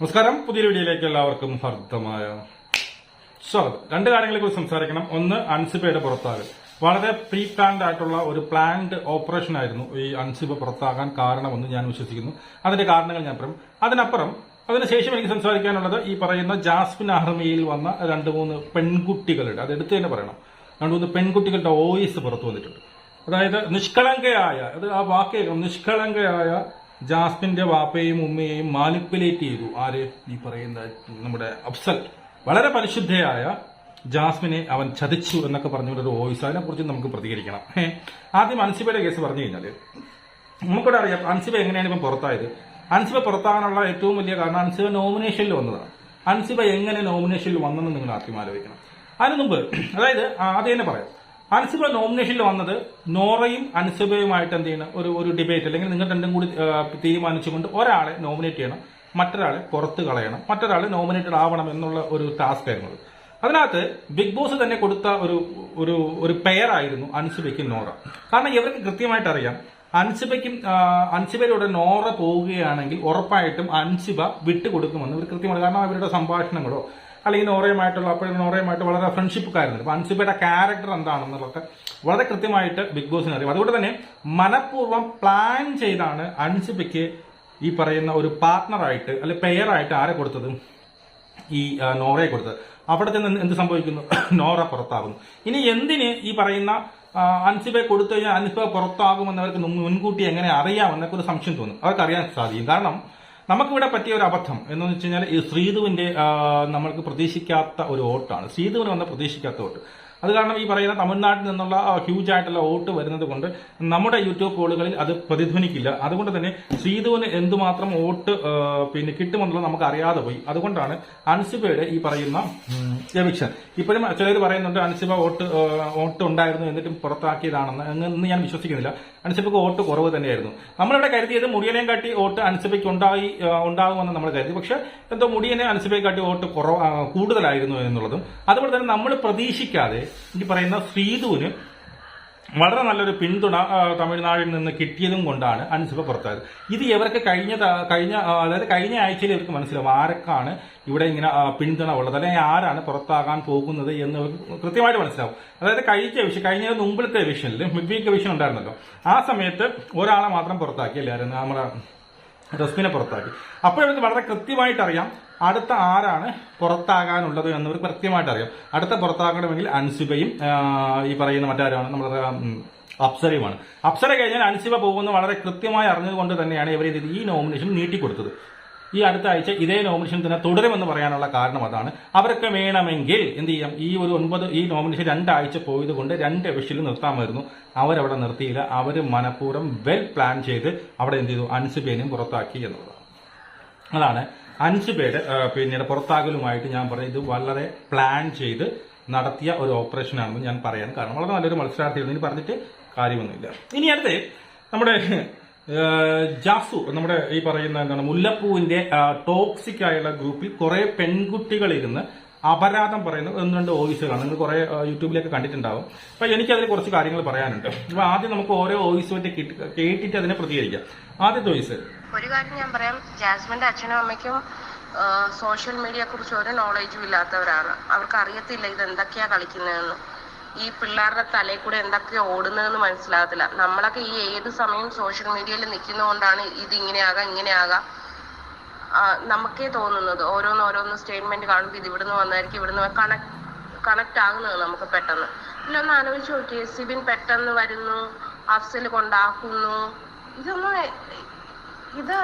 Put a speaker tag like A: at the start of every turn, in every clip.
A: നമസ്കാരം. പുതിയ വീഡിയോയിലേക്ക് എല്ലാവർക്കും ഹർദ്ദമായ സ്വാഗതം. രണ്ട് കാര്യങ്ങളെ കുറിച്ച് സംസാരിക്കണം. ഒന്ന് അൺസിബയുടെ പുറത്താകൽ. വളരെ പ്രീ പ്ലാൻഡ് ആയിട്ടുള്ള ഒരു പ്ലാൻഡ് ഓപ്പറേഷൻ ആയിരുന്നു ഈ അൺസിബ പുറത്താകാൻ കാരണമെന്ന് ഞാൻ വിശ്വസിക്കുന്നു. അതിന്റെ കാരണങ്ങൾ ഞാൻ പറയും. അതിനപ്പുറം അതിനുശേഷം എനിക്ക് സംസാരിക്കാനുള്ളത് ഈ പറയുന്ന ജാസ്മിൻ ആർമിയിൽ വന്ന രണ്ട് മൂന്ന് പെൺകുട്ടികളുടെ അത് എടുത്തു തന്നെ പറയണം. രണ്ട് മൂന്ന് പെൺകുട്ടികളുടെ വോയിസ് പുറത്തു വന്നിട്ടുണ്ട്. അതായത് നിഷ്കളങ്കയായ അത് ആ വാക്കേക്കും നിഷ്കളങ്കയായ ജാസ്മിന്റെ വാപ്പയെയും ഉമ്മയെയും മാനിപ്പുലേറ്റ് ചെയ്തു. ആര്? ഈ പറയുന്ന നമ്മുടെ അഫ്സൽ. വളരെ പരിശുദ്ധയായ ജാസ്മിനെ അവൻ ചതിച്ചു എന്നൊക്കെ പറഞ്ഞുകൊണ്ട് ഒരു വോയിസ് അതിനെ കുറിച്ച് നമുക്ക് പ്രതികരിക്കണം. ആദ്യം അൻസിബയുടെ കേസ് പറഞ്ഞു കഴിഞ്ഞാൽ നമുക്കിവിടെ അറിയാം അൻസിബ എങ്ങനെയാണ് ഇപ്പം പുറത്തായത്. അൻസിബ പുറത്താകാനുള്ള ഏറ്റവും വലിയ കാരണം അൻസിബ നോമിനേഷനിൽ വന്നതാണ്. അൻസിബ എങ്ങനെ നോമിനേഷനിൽ വന്നെന്ന് നിങ്ങൾ ആദ്യം ആലോചിക്കണം. അതിന് മുമ്പ് അതായത് ആദ്യം തന്നെ പറയാം. അൻസിബ നോമിനേഷനിൽ വന്നത് നോറയും അൻസിബയുമായിട്ട് എന്ത് ചെയ്യണം ഒരു ഒരു ഡിബേറ്റ് അല്ലെങ്കിൽ നിങ്ങൾ രണ്ടും കൂടി തീരുമാനിച്ചുകൊണ്ട് ഒരാളെ നോമിനേറ്റ് ചെയ്യണം മറ്റൊരാളെ പുറത്ത് കളയണം മറ്റൊരാൾ നോമിനേറ്റഡ് ആവണം എന്നുള്ള ഒരു ടാസ്ക് ആയിരുന്നു അത്. അതിനകത്ത് ബിഗ് ബോസ് തന്നെ കൊടുത്ത ഒരു ഒരു ഒരു പെയറായിരുന്നു അൻസിബയ്ക്കും നോറ കാരണം ഇവർക്ക് കൃത്യമായിട്ട് അറിയാം അൻസിബയ്ക്കും അൻസിബയിലൂടെ നോറ പോവുകയാണെങ്കിൽ ഉറപ്പായിട്ടും അൻസിബ വിട്ടുകൊടുക്കുമെന്ന് ഇവർ കൃത്യമാണ് കാരണം അവരുടെ സംഭാഷണങ്ങളോ അല്ലെങ്കിൽ നോറയുമായിട്ടുള്ള അപ്പോഴും നോറയുമായിട്ട് വളരെ ഫ്രണ്ട്ഷിപ്പ് കാര്യങ്ങൾ അപ്പൊ അൻസിബയുടെ ക്യാരക്ടർ എന്താണെന്നുള്ളതൊക്കെ വളരെ കൃത്യമായിട്ട് ബിഗ് ബോസിന് അറിയാം. അതുകൊണ്ട് തന്നെ മനഃപൂർവം പ്ലാൻ ചെയ്താണ് അൻസിബയ്ക്ക് ഈ പറയുന്ന ഒരു പാർട്ട്ണറായിട്ട് അല്ലെ പെയറായിട്ട് ആരെ കൊടുത്തത്? ഈ നോറയെ കൊടുത്തത്. അവിടെ ചെന്ന് എന്ത് സംഭവിക്കുന്നു? നോറ പുറത്താകുന്നു. ഇനി എന്തിന് ഈ പറയുന്ന അൻസിബെ കൊടുത്തു കഴിഞ്ഞാൽ അൻസിബ പുറത്താകുമെന്ന് അവർക്ക് മുൻകൂട്ടി എങ്ങനെ അറിയാമെന്നൊക്കെ ഒരു സംശയം തോന്നും. അവർക്ക് അറിയാൻ സാധിക്കും. കാരണം നമുക്കിവിടെ പറ്റിയ ഒരു അബദ്ധം എന്ന് വെച്ച് കഴിഞ്ഞാൽ ഈ ശ്രീധുവിന്റെ നമ്മൾക്ക് പ്രതീക്ഷിക്കാത്ത ഒരു വോട്ടാണ്. ശ്രീധുവിന് വന്ന പ്രതീക്ഷിക്കാത്ത വോട്ട്. അത് കാരണം ഈ പറയുന്ന തമിഴ്നാട്ടിൽ നിന്നുള്ള ഹ്യൂജ് ആയിട്ടുള്ള വോട്ട് വരുന്നത് കൊണ്ട് നമ്മുടെ യൂട്യൂബ് കോളുകളിൽ അത് പ്രതിധ്വനിക്കില്ല. അതുകൊണ്ട് തന്നെ ശ്രീധുവിന് എന്തുമാത്രം വോട്ട് പിന്നെ കിട്ടുമെന്നുള്ളത് നമുക്ക് അറിയാതെ പോയി. അതുകൊണ്ടാണ് അൻസിബയുടെ ഈ പറയുന്ന എവിക്ഷൻ ഇപ്പോഴും ചിലർ പറയുന്നുണ്ട് അൻസിബ വോട്ട് വോട്ട് ഉണ്ടായിരുന്നു എന്നിട്ടും പുറത്താക്കിയതാണെന്ന്. എന്ന് ഞാൻ വിശ്വസിക്കുന്നില്ല. അൻസിബക്ക് വോട്ട് കുറവ് തന്നെയായിരുന്നു. നമ്മളിവിടെ കരുതിയത് മുടിയനെയും കാട്ടി വോട്ട് അൻസിബയ്ക്ക് ഉണ്ടായി ഉണ്ടാകുമെന്ന് നമ്മൾ കരുതി. പക്ഷെ എന്തോ മുടിയനെ അൻസിബയെ കാട്ടി വോട്ട് കുറവ് കൂടുതലായിരുന്നു എന്നുള്ളതും. അതുപോലെ തന്നെ നമ്മൾ പ്രതീക്ഷിക്കാതെ ഈ പറയുന്ന ശ്രീധുവിന് വളരെ നല്ലൊരു പിന്തുണ തമിഴ്നാടിൽ നിന്ന് കിട്ടിയതും കൊണ്ടാണ് അൻസിബ പുറത്തായത്. ഇത് ഇവർക്ക് കഴിഞ്ഞ കഴിഞ്ഞ അതായത് കഴിഞ്ഞ ആഴ്ചയിൽ ഇവർക്ക് മനസ്സിലാവും ആരൊക്കെയാണ് ഇവിടെ ഇങ്ങനെ പിന്തുണ ഉള്ളത്. അല്ലെങ്കിൽ ആരാണ് പുറത്താകാൻ പോകുന്നത് എന്ന് കൃത്യമായിട്ട് മനസ്സിലാവും. അതായത് കഴിഞ്ഞ വിഷയം കഴിഞ്ഞ മുമ്പിലത്തെ വിഷനിൽ മിഡ് വീക്ക് വിഷൻ ഉണ്ടായിരുന്നല്ലോ. ആ സമയത്ത് ഒരാളെ മാത്രം പുറത്താക്കിയല്ലായിരുന്നു നമ്മുടെ റസ്മിനെ പുറത്താക്കി. അപ്പോൾ ഇവർക്ക് വളരെ കൃത്യമായിട്ട് അറിയാം അടുത്ത ആരാണ് പുറത്താകാനുള്ളത് എന്നവർക്ക് കൃത്യമായിട്ട് അറിയാം അടുത്ത പുറത്താക്കണമെങ്കിൽ അൻസുബയും ഈ പറയുന്ന മറ്റാരാണ്? നമ്മുടെ അപ്സരയുമാണ്. അപ്സര കഴിഞ്ഞാൽ അൻസിബ പോകുമെന്ന് വളരെ കൃത്യമായി അറിഞ്ഞതുകൊണ്ട് തന്നെയാണ് ഇവർ ഈ നോമിനേഷൻ നീട്ടിക്കൊടുത്തത്. ഈ അടുത്ത ആഴ്ച ഇതേ നോമിനേഷൻ തന്നെ തുടരുമെന്ന് പറയാനുള്ള കാരണം അതാണ്. അവരൊക്കെ വേണമെങ്കിൽ എന്ത് ചെയ്യാം? ഈ ഒരു ഒൻപത് ഈ നോമിനേഷൻ രണ്ടാഴ്ച പോയത് കൊണ്ട് രണ്ട് വിഷയിൽ നിർത്താമായിരുന്നു. അവരവിടെ നിർത്തിയില്ല. അവർ മനഃപൂർവം വെൽ പ്ലാൻ ചെയ്ത് അവിടെ എന്ത് ചെയ്തു? അൻസുബേനെയും പുറത്താക്കി എന്നുള്ളതാണ്. അതാണ്. ആ, പിന്നീട് പുറത്താകലുമായിട്ട് ഞാൻ പറഞ്ഞത് ഇത് വളരെ പ്ലാൻ ചെയ്ത് നടത്തിയ ഒരു ഓപ്പറേഷൻ ആണെന്ന് ഞാൻ പറയാൻ കാരണം വളരെ നല്ലൊരു മത്സരാർത്ഥിയാണ് ഇനി പറഞ്ഞിട്ട് കാര്യമൊന്നുമില്ല. ഇനി അടുത്ത് നമ്മുടെ ജാസു നമ്മുടെ ഈ പറയുന്ന എന്താണ് മുല്ലപ്പൂവിന്റെ ടോക്സിക് ആയുള്ള ഗ്രൂപ്പിൽ കുറെ പെൺകുട്ടികൾ ഇരുന്ന് അപരാധം പറയുന്ന ഒന്ന് രണ്ട് ഓഫീസുകളാണ് നിങ്ങൾ കുറെ യൂട്യൂബിലൊക്കെ കണ്ടിട്ടുണ്ടാവും. അപ്പൊ എനിക്കതിൽ കുറച്ച് കാര്യങ്ങൾ പറയാനുണ്ട്. അപ്പൊ ആദ്യം നമുക്ക് ഓരോ പറ്റി കേട്ടിട്ട് അതിനെ പ്രതികരിക്കാം. ആദ്യത്തെ വോയിസ്
B: ഒരു കാര്യം ഞാൻ പറയാം. ജാസ്മിന്റെ അച്ഛനും അമ്മയ്ക്കും സോഷ്യൽ മീഡിയയെ കുറിച്ച് ഒരു നോളേജും ഇല്ലാത്തവരാണ്. അവർക്ക് അറിയത്തില്ല ഇത് എന്തൊക്കെയാ കളിക്കുന്നതെന്ന്. ഈ പിള്ളേരുടെ തലയിൽ കൂടെ എന്തൊക്കെയാ ഓടുന്നതെന്ന് മനസ്സിലാകത്തില്ല. നമ്മളൊക്കെ ഈ ഏത് സമയം സോഷ്യൽ മീഡിയയിൽ നിൽക്കുന്നതുകൊണ്ടാണ് ഇത് ഇങ്ങനെയാകാം ഇങ്ങനെയാകാം നമുക്കേ തോന്നുന്നത് ഓരോന്ന് ഓരോന്ന് സ്റ്റേറ്റ്മെന്റ് കാണുമ്പോൾ ഇത് ഇവിടുന്ന് വന്നായിരിക്കും ഇവിടുന്ന് കണക്ട് കണക്ട് ആകുന്നത് നമുക്ക് പെട്ടെന്ന്. ഇല്ല ഒന്ന് ആലോചിച്ച് നോക്കിയേ സിബിൻ പെട്ടെന്ന് വരുന്നു അഫ്സൽ കൊണ്ടാക്കുന്നു. ഇതൊന്നും ഇത്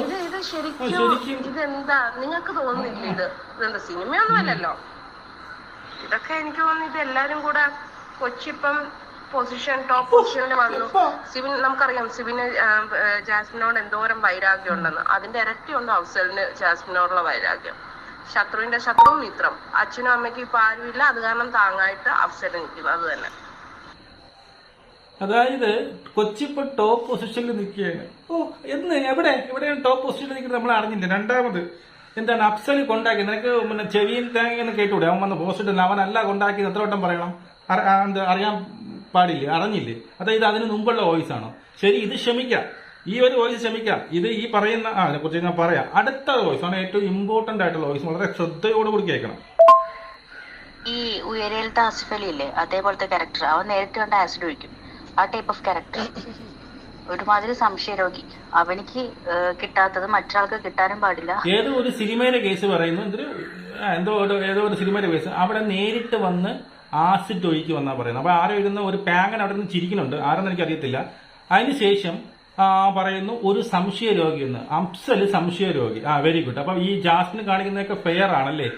B: ഇത് ഇത് ശരിക്കും
A: ശരിക്കും.
B: ഇതെന്താ? നിങ്ങൾക്ക് തോന്നുന്നില്ല ഇത്? ഇതെന്താ സിനിമയൊന്നും അല്ലല്ലോ. ഇതൊക്കെ എനിക്ക് തോന്നുന്നു ഇത് എല്ലാരും കൂടെ കൊച്ചിപ്പം പൊസിഷൻ ടോപ്പ് പൊസിഷനിൽ വന്നു. സിബിൻ നമുക്കറിയാം സിബിന് ജാസ്മിനോട് എന്തോരം വൈരാഗ്യം ഉണ്ടെന്ന്. അതിന്റെ ഇരട്ടി ഉണ്ട് അഫ്സലിന് ജാസ്മിനോടുള്ള വൈരാഗ്യം. ശത്രുവിന്റെ ശത്രു മിത്രം. അച്ഛനും അമ്മയ്ക്കും ഇപ്പൊ ആരുമില്ല അത് കാരണം താങ്ങായിട്ട് അഫ്സൽ നിൽക്കുന്നു അത് തന്നെ.
A: അതായത് കൊച്ചിപ്പോ ടോപ്പ് പൊസിഷനിൽ നിൽക്കുകയാണ്. ഓ എന്ന് എവിടെ? എവിടെയാണ് ടോപ്പ് പൊസിഷനിൽ നിൽക്കുന്നത്? നമ്മൾ അറിഞ്ഞില്ല? രണ്ടാമത്. എന്താണ് അഫ്സൽ കൊണ്ടാക്കി? നിനക്ക് പിന്നെ ചെവിയിൽ തേങ്ങ കേട്ടൂടെ? അവൻ വന്ന് പോസ്റ്റ് അവനല്ല കൊണ്ടാക്കി എത്ര വട്ടം പറയണം? എന്താ അറിയാൻ പാടില്ലേ? അറിഞ്ഞില്ലേ? അതായത് അതിന് മുമ്പുള്ള വോയിസ് ആണ്? ശരി ഇത് ക്ഷമിക്കാം. ഈ ഒരു വോയിസ് ക്ഷമിക്കാം. ഇത് ഈ പറയുന്ന ആ അതിനെക്കുറിച്ച് ഞാൻ പറയാം. അടുത്ത വോയിസ് ആണ് ഏറ്റവും ഇമ്പോർട്ടന്റ് ആയിട്ടുള്ള വോയിസ് വളരെ ശ്രദ്ധയോടുകൂടി കേൾക്കണം.
C: ഈ ഉയരയിലത്തെ ആസിഫ് അലി ഇല്ലേ? അതേപോലത്തെ ക്യാരക്ടർ അവൻ നേരിട്ട് കണ്ട ആസിഡ് ഒഴിക്കും. ആ ടൈപ്പ് ഓഫ് ക്യാരക്ടർ ഒരുമാതിരി സംശയരോഗി അവനിക്ക് കിട്ടാത്തത് മറ്റൊരാൾക്ക് കിട്ടാനും പാടില്ല.
A: ഏതോ ഒരു സിനിമയിലെ കേസ് പറയുന്നു. എന്തോ ഏതോ ഒരു സിനിമയിലെ കേസ്. അവിടെ നേരിട്ട് വന്ന് ആസിഡ് ഒഴുക്കി വന്നാ പറയുന്നത്. അപ്പൊ ആരോ ഇരുന്ന ഒരു പാങ്ങൻ അവിടെ നിന്ന് ചിരിക്കുന്നുണ്ട്. ആരെന്ന് എനിക്ക് അറിയത്തില്ല അതിനുശേഷം പറയുന്നു ഒരു സംശയ രോഗി എന്ന്. അംസൽ സംശയ രോഗി. ആ വെരി ഗുഡ് അപ്പൊ ഈ ജാസ്മിൻ കാണിക്കുന്നതൊക്കെ ഫെയർ ആണല്ലേ?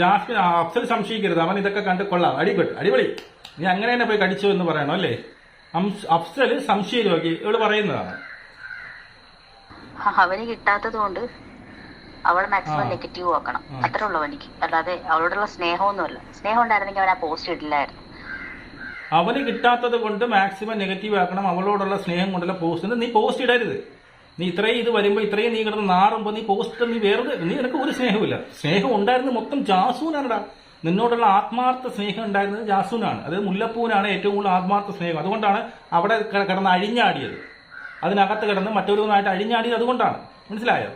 A: ജാസ്മിൻ അഫ്സൽ സംശയിക്കരുത്. അവൻ ഇതൊക്കെ കണ്ട് കൊള്ളാം. അടിപൊളി അടിപൊളി. നീ അങ്ങനെ തന്നെ പോയി കടിച്ചു എന്ന് പറയണം അല്ലേ? അഫ്സൽ സംശയ രോഗി ഇവൾ പറയുന്നതാണ്.
C: അവന് കിട്ടാത്തത് കൊണ്ട് അവളെ മാക്സിമം നെഗറ്റീവ് ആക്കണം. അത്രേ ഉള്ളൂ അവനിക്ക്. അല്ലാതെ അവളോടുള്ള സ്നേഹമൊന്നുമല്ല. സ്നേഹം ഉണ്ടായിരുന്നെങ്കിൽ അവൻ ആ പോസ്റ്റ് ഇടില്ലായിരുന്നു.
A: അവന് കിട്ടാത്തത് കൊണ്ട് മാക്സിമം നെഗറ്റീവ് ആക്കണം. അവളോടുള്ള സ്നേഹം കൊണ്ടുള്ള പോസ്റ്റ് നീ പോസ്റ്റ് ഇടരുത്. നീ ഇത്രയും ഇത് വരുമ്പോ ഇത്രയും നീ കിടന്ന് നാറുമ്പോ നീ പോസ്റ്റ് നീ വേറെ നീ നിനക്ക് ഒരു സ്നേഹമില്ല സ്നേഹം ഉണ്ടായിരുന്നു മൊത്തം ജാസൂനാണടാ. നിന്നോടുള്ള ആത്മാർത്ഥ സ്നേഹം ഉണ്ടായിരുന്നത് ജാസൂനാണ്. അതായത് മുല്ലപ്പൂവിനാണ് ഏറ്റവും കൂടുതൽ ആത്മാർത്ഥ സ്നേഹം. അതുകൊണ്ടാണ് അവിടെ കിടന്ന് അഴിഞ്ഞാടിയത്. അതിനകത്ത് കിടന്ന് മറ്റൊരുമായിട്ട് അഴിഞ്ഞാടിയത് അതുകൊണ്ടാണ്. മനസ്സിലായോ?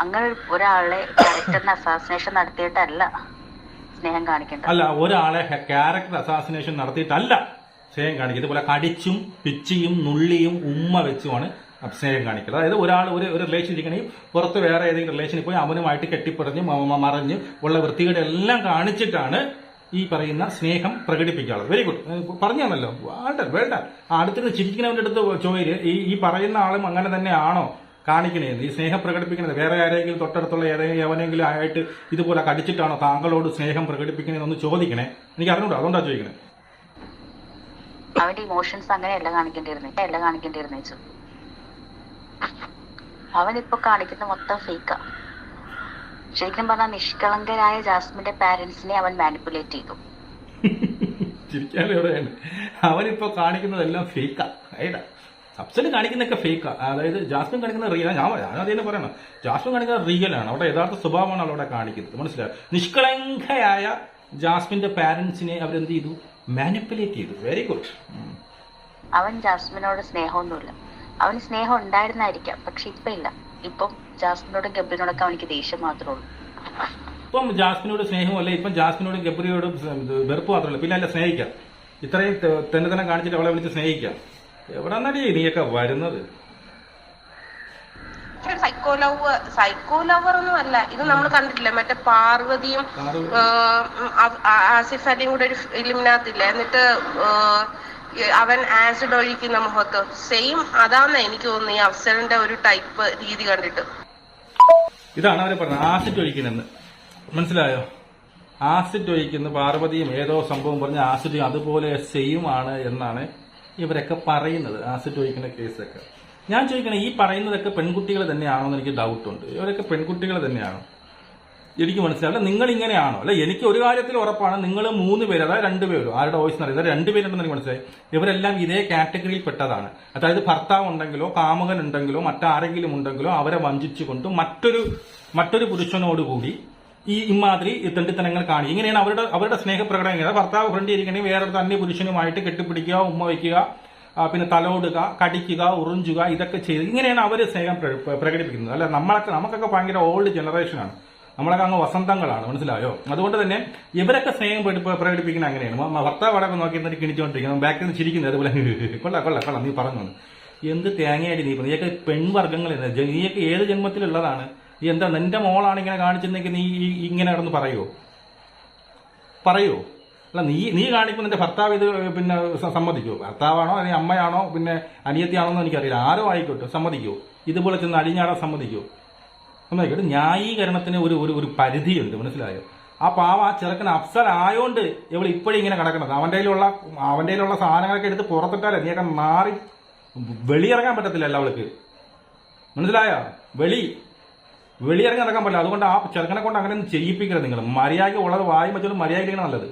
C: അങ്ങനെ ഒരാളെ അസാസിനേഷൻ നടത്തിയിട്ടല്ല സ്നേഹം കാണിക്കേണ്ടത്.
A: അല്ല ഒരാളെ ക്യാരക്ടർ അസാസിനേഷൻ നടത്തിയിട്ടല്ല സ്നേഹം കാണിക്കുക ഇതുപോലെ കടിച്ചും പിച്ചിയും നുള്ളിയും ഉമ്മ വെച്ചുമാണ് സ്നേഹം കാണിക്കുന്നത് അതായത് ഒരാൾ ഒരു ഒരു റിലേഷൻ ഇരിക്കണമെങ്കിൽ പുറത്ത് വേറെ ഏതെങ്കിലും റിലേഷനിൽ പോയി അമനുമായിട്ട് കെട്ടിപ്പറഞ്ഞ് മറിഞ്ഞ് ഉള്ള വൃത്തികേട് എല്ലാം കാണിച്ചിട്ടാണ് ഈ പറയുന്ന സ്നേഹം പ്രകടിപ്പിക്കാനുള്ളത് വെരി ഗുഡ് പറഞ്ഞു വേണ്ട വേണ്ട. ആ ചിരിക്കുന്നവന്റെ അടുത്ത് ചോദിര് ഈ ഈ പറയുന്ന ആളും അങ്ങനെ തന്നെയാണോ കാണിക്കണേന്ന്? ഈ സ്നേഹം പ്രകടിപ്പിക്കുന്നത് വേറെ ആരെങ്കിലും തൊട്ടടുത്തുള്ള ഏതെങ്കിലും എവനെങ്കിലും ആയിട്ട് ഇതുപോലെ കടിച്ചിട്ടാണോ താങ്കളോട് സ്നേഹം പ്രകടിപ്പിക്കണേന്നൊന്ന് ചോദിക്കണേ? എനിക്ക് അറിഞ്ഞൂടാ. അതുകൊണ്ടാണ് ചോദിക്കണേ.
C: അവന്റെ ഇമോഷൻസ് അങ്ങനെയല്ല കാണിക്കേണ്ടിയിരുന്നേ. അല്ല കാണിക്കേണ്ടിയിരുന്നേ ചു അവനിപ്പോ കാണിക്കുന്ന മൊത്തം ഫേക്കാ ശരിക്കും പറഞ്ഞാൽ നിഷ്കളങ്കരായ ജാസ്മിന്റെ പാരന്റ്സിനെ അവൻ മാനിപ്പുലേറ്റ് ചെയ്തു.
A: അവനിപ്പോ കാണിക്കുന്നതെല്ലാം ഫേക്കാ ഏടാ അപ്സൽ കാണിക്കുന്നൊക്കെ ഫേക്കാ അതായത് ജാസ്മിൻ കാണിക്കുന്ന റിയൽ ഞാൻ ഞാൻ അതേ പറയണം ജാസ്മിൻ കാണിക്കുന്ന റിയൽ ആണ്. അവിടെ യഥാർത്ഥ സ്വഭാവമാണ് അവിടെ കാണിക്കുന്നത്. മനസ്സിലായോ? നിഷ്കളങ്കയായ ജാസ്മിന്റെ പാരന്റ്സിനെ അവരെന്ത് ചെയ്തു? മാനിപ്പുലേറ്റ് ചെയ്തു. വെരി ഗുഡ്
C: അവൻ ജാസ്മിനോട് സ്നേഹമൊന്നുമില്ല. അവന് സ്നേഹം ഉണ്ടായിരുന്നായിരിക്കാം പക്ഷെ ഇപ്പൊ ഇല്ല. ഇപ്പം ജാസ്മിനോടും ഗബ്രിനോടൊക്കെ അവനിക്ക് ദേഷ്യം മാത്രമേ ഉള്ളൂ.
A: ഇപ്പം ജാസ്മിനോട് സ്നേഹമല്ല ഇപ്പം ജാസ്മിനോടും ഗബ്രിയോടും വെറുപ്പ് മാത്രമല്ല. പിന്നെ അല്ല സ്നേഹിക്കാം. ഇത്രയും തന്നെ തന്നെ കാണിച്ചിട്ട് അവളെ വിളിച്ച് സ്നേഹിക്കാം. എവിടെ നടി നീയൊക്കെ വരുന്നത്?
B: സൈക്കോ ലവ് സൈക്കോ ലവർ ഒന്നും അല്ല. ഇത് നമ്മൾ കണ്ടിട്ടില്ല? മറ്റേ പാർവതിയും ആസിഫ് അലിയും കൂടെ ഒരു ഫിലിമിനകത്തില്ല? എന്നിട്ട് അവൻ ആസിഡ് ഒഴിക്കുന്ന മുഖത്ത്. സെയിം അതാന്ന് എനിക്ക് തോന്നുന്നു ഈ അഫ്സലിന്റെ ഒരു ടൈപ്പ് രീതി കണ്ടിട്ട്.
A: ഇതാണ് അവർ പറഞ്ഞത്. ആസിഡ് ഒഴിക്കുന്നെന്ന്. മനസ്സിലായോ? ആസിഡ് ഒഴിക്കുന്ന പാർവതിയും ഏതോ സംഭവം പറഞ്ഞ ആസിഡ് അതുപോലെ സെയിം ആണ് എന്നാണ് ഇവരൊക്കെ പറയുന്നത്. ആസിഡ് ഒഴിക്കുന്ന കേസൊക്കെ. ഞാൻ ചോദിക്കണേ ഈ പറയുന്നതൊക്കെ പെൺകുട്ടികൾ തന്നെയാണോ എന്ന് എനിക്ക് ഡൗട്ട് ഉണ്ട്. ഇവരൊക്കെ പെൺകുട്ടികൾ തന്നെയാണോ? എനിക്ക് മനസ്സിലാവില്ല നിങ്ങൾ ഇങ്ങനെയാണോ അല്ല എനിക്ക് ഒരു കാര്യത്തിൽ ഉറപ്പാണ്. നിങ്ങൾ മൂന്ന് പേര് അതായത് രണ്ടുപേരും ആരുടെ വോയിസ് അറിയാം രണ്ടുപേരുണ്ടെന്ന് എനിക്ക് മനസ്സിലായി. ഇവരെല്ലാം ഇതേ കാറ്റഗറിയിൽ പെട്ടതാണ്. അതായത് ഭർത്താവ് ഉണ്ടെങ്കിലോ കാമുകൻ ഉണ്ടെങ്കിലോ മറ്റാരെങ്കിലും ഉണ്ടെങ്കിലോ അവരെ വഞ്ചിച്ചുകൊണ്ട് മറ്റൊരു മറ്റൊരു പുരുഷനോടുകൂടി ഈ ഇമാതിരി തെണ്ടിത്തനങ്ങൾ കാണി. ഇങ്ങനെയാണ് അവരുടെ അവരുടെ സ്നേഹപ്രകടനം ഇങ്ങനെ. ഭർത്താവ് ഫ്രണ്ട് ഇരിക്കണമെങ്കിൽ വേറൊരു തന്നെ പുരുഷനുമായിട്ട് കെട്ടിപ്പിടിക്കുക ഉമ്മ വയ്ക്കുക പിന്നെ തലോടുക കടിക്കുക ഉറിഞ്ചുക ഇതൊക്കെ ചെയ്ത്. ഇങ്ങനെയാണ് അവർ സ്നേഹം പ്ര- പ്രകടിപ്പിക്കുന്നത്. അല്ല നമ്മളൊക്കെ നമുക്കൊക്കെ ഭയങ്കര ഓൾഡ് ജനറേഷനാണ് നമ്മളൊക്കെ അങ്ങ് വസന്തങ്ങളാണ് മനസ്സിലായോ? അതുകൊണ്ട് തന്നെ ഇവരൊക്കെ സ്നേഹം പ്രകടിപ്പിക്കുന്ന അങ്ങനെയാണ്. ഭർത്താവ് അവിടെ നോക്കി എന്നിട്ട് കിണിച്ചുകൊണ്ടിരിക്കുന്നത് ബാക്കിൽ നിന്ന് ചിരിക്കുന്നത് അതുപോലെ കൊള്ളാം കൊള്ളാം കൊള്ളാം നീ പറഞ്ഞു എന്ത് തേങ്ങയായിട്ട് നീ പറഞ്ഞു നീയൊക്കെ പെൺവർഗങ്ങൾ നീയൊക്കെ ഏത് ജന്മത്തിലുള്ളതാണ്? നീ എന്താ നിന്റെ മോളാണ് ഇങ്ങനെ കാണിച്ചിരുന്നെങ്കിൽ നീ ഇങ്ങനെ കിടന്ന് പറയോ? പറയോ? അല്ല നീ നീ കാണിക്കുമ്പോൾ നിന്റെ ഭർത്താവ് ഇത് പിന്നെ സ- സമ്മതിക്കോ? ഭർത്താവാണോ അല്ലെങ്കിൽ അമ്മയാണോ? പിന്നെ അനിയത്തിയാണോ എന്ന് എനിക്കറിയില്ല. ആരോ ആയിക്കോട്ടെ സമ്മതിക്കോ? ഇതുപോലെ ചെന്ന് അടിഞ്ഞാടാൻ സമ്മതിക്കട്ടെ ന്യായീകരണത്തിന് ഒരു ഒരു ഒരു പരിധിയുണ്ട്. മനസ്സിലായോ? ആ ആ ചെറുക്കൻ അഫ്സൽ ആയോണ്ട് ഇവൾ ഇപ്പോഴും ഇങ്ങനെ കിടക്കണത് അവന്റെ കയ്യിലുള്ള അവന്റെ കയ്യിലുള്ള സാധനങ്ങളൊക്കെ എടുത്ത് പുറത്തിട്ടാലേ നീയൊക്കെ മാറി വെളിയിറങ്ങാൻ പറ്റത്തില്ലല്ലോ അവൾക്ക്. മനസ്സിലായോ? വെളി വെളിയിറങ്ങി നടക്കാൻ പറ്റില്ല. അതുകൊണ്ട് ആ ചെറുക്കനെ കൊണ്ട് അങ്ങനെ ഒന്നും ചെയ്യിപ്പിക്കരുത് നിങ്ങൾ. മര്യാദയ്ക്ക് ഉള്ളത് വായും വെച്ചോണ്ട് മര്യാദയ്ക്കാണ് നല്ലത്.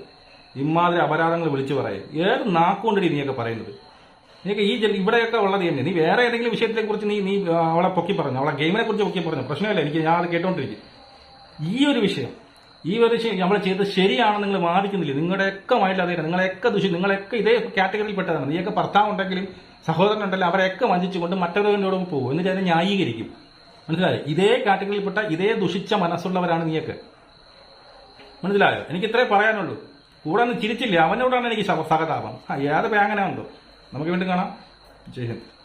A: ഇമാതിരി അപരാധങ്ങൾ വിളിച്ചു പറയും ഏത് നാക്കുകൊണ്ടടി നീയൊക്കെ പറയുന്നത്? നീക്ക് ഈ ഇവിടെയൊക്കെ ഉള്ളത് തന്നെ. നീ വേറെ ഏതെങ്കിലും വിഷയത്തെ കുറിച്ച് നീ നീ അവളെ പൊക്കി പറഞ്ഞു. അവളെ ഗെയിമിനെ കുറിച്ച് പൊക്കി പറഞ്ഞു. പ്രശ്നമില്ല എനിക്ക് ഞാൻ അത് കേട്ടോണ്ടിരിക്കും. ഈ ഒരു വിഷയം ഈ ഒരു വിഷയം നമ്മൾ ചെയ്തത് ശരിയാണെന്ന് നിങ്ങൾ വാദിക്കുന്നില്ല? നിങ്ങളുടെയൊക്കെ മൈൻഡിൽ അതേ നിങ്ങളെയൊക്കെ ദുഷി നിങ്ങളെയൊക്കെ ഇതേ കാറ്റഗറിയിൽ പെട്ടതാണ്. നീയൊക്കെ ഭർത്താവ് ഉണ്ടെങ്കിലും സഹോദരൻ ഉണ്ടെങ്കിലും അവരെയൊക്കെ വഞ്ചിച്ചുകൊണ്ട് മറ്റൊരുവനോട് പോകും. എന്ന് അതിനെ ന്യായീകരിക്കും. മനസ്സിലായോ? ഇതേ കാറ്റഗറിയിൽപ്പെട്ട ഇതേ ദുഷിച്ച മനസ്സുള്ളവരാണ് നീയൊക്കെ. മനസ്സിലായോ? എനിക്ക് ഇത്രേ പറയാനുള്ളൂ. കൂടെ ഒന്ന് ചിരിച്ചില്ല? അവനോടാണ് എനിക്ക് സഹതാപം. ഏത് ബാങ്ങനെ ഉണ്ടോ? നമുക്ക് വീണ്ടും കാണാം. ജയ് ഹിന്ദ്.